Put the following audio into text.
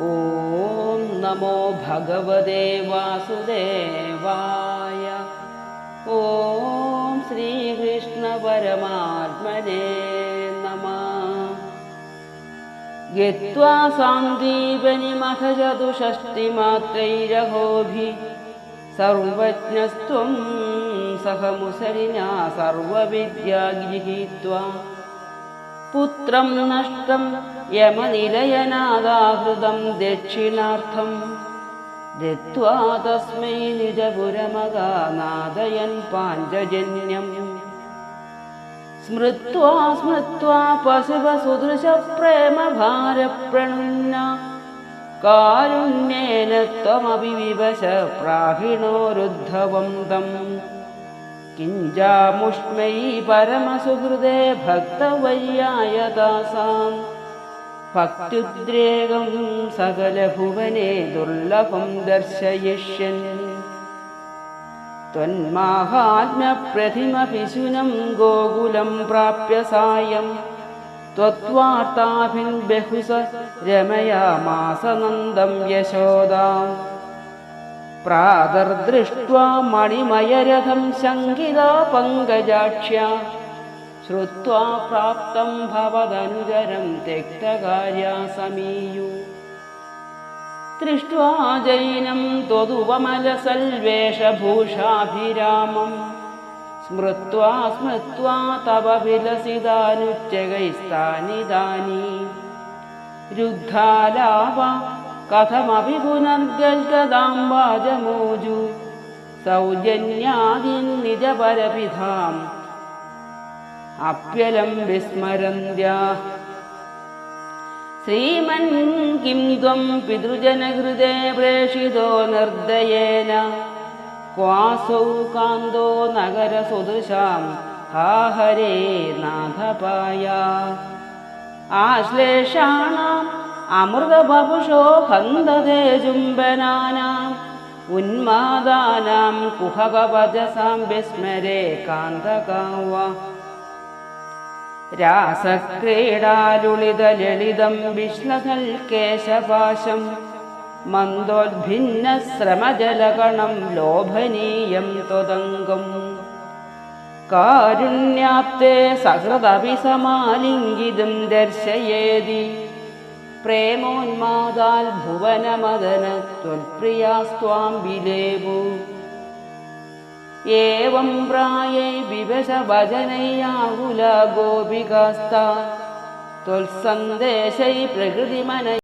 ॐ नमो भगवते वासुदेवाय। ॐ श्रीकृष्णपरमात्मने नमः। यत्त्वा सान्दीपनिमखचतुषष्टिमात्रैरहोभिः सर्वज्ञस्त्वं सहमुसरिणा सर्वविद्या गृहीत्वा पुत्रं नष्टं यमनिलयनादाहृतं दक्षिणार्थं दत्त्वा तस्मै निजपुरमगानादयन् पाञ्चजन्यम् स्मृत्वा स्मृत्वा पशुपसुदृशप्रेमभारप्रणुन्ना कारुण्येन त्वमपि विवश प्राहिणोरुद्धवं तम् किञ्जामुष्मै परमसुहृदे भक्तवैयाय तासां भक्त्युद्रेगं सकलभुवने दुर्लभं दर्शयिष्यन् त्वन्माहात्म्यप्रतिमपिशुनं गोकुलं प्राप्य सायम् त्वत्वार्ताभिन्बहु स रमयामासनन्दं यशोदाम् प्रादर्दृष्ट्वा मणिमयरथं शङ्किता पङ्कजाक्ष्या श्रुत्वा प्राप्तं भवदनुजरं त्यक्तकार्या समीयु दृष्ट्वा जैनं त्वदुपमलसल्वेषभूषाभिरामम् स्मृत्वा स्मृत्वा तव विलसितानुच्चगैस्तानि दानि रुद्धालाप कथमपि पुनर्गल्गदाम्बाजमोजु सौजन्यादिन्निजपरपिधाम् अप्यलं विस्मरन्द्या श्रीमन् किं त्वं पितृजनहृदे प्रेषितो निर्दयेन। क्वासौ कान्दो नगरसुदृशां हा हरे नाथपाया। आश्लेषाणाम् अमृतबपुषो हन्दते जुम्बनानाम् उन्मादानां कुहकवचसां विस्मरे कान्तकावा रासक्रीडालुलितललितं विश्लकल्केशपाशम् मन्दोद्भिन्नश्रमजलगणं लोभनीयं त्वदङ्गम् कारुण्याप्ते सकृदपि समालिङ्गितं दर्शयेदि प्रेमोन्मादाल् भुवनमदन त्वत्प्रियास्त्वां विलेवु एवं प्रायै विवश भजनैयाकुला गोपिकास्ता त्वत्सन्देशै प्रकृतिमन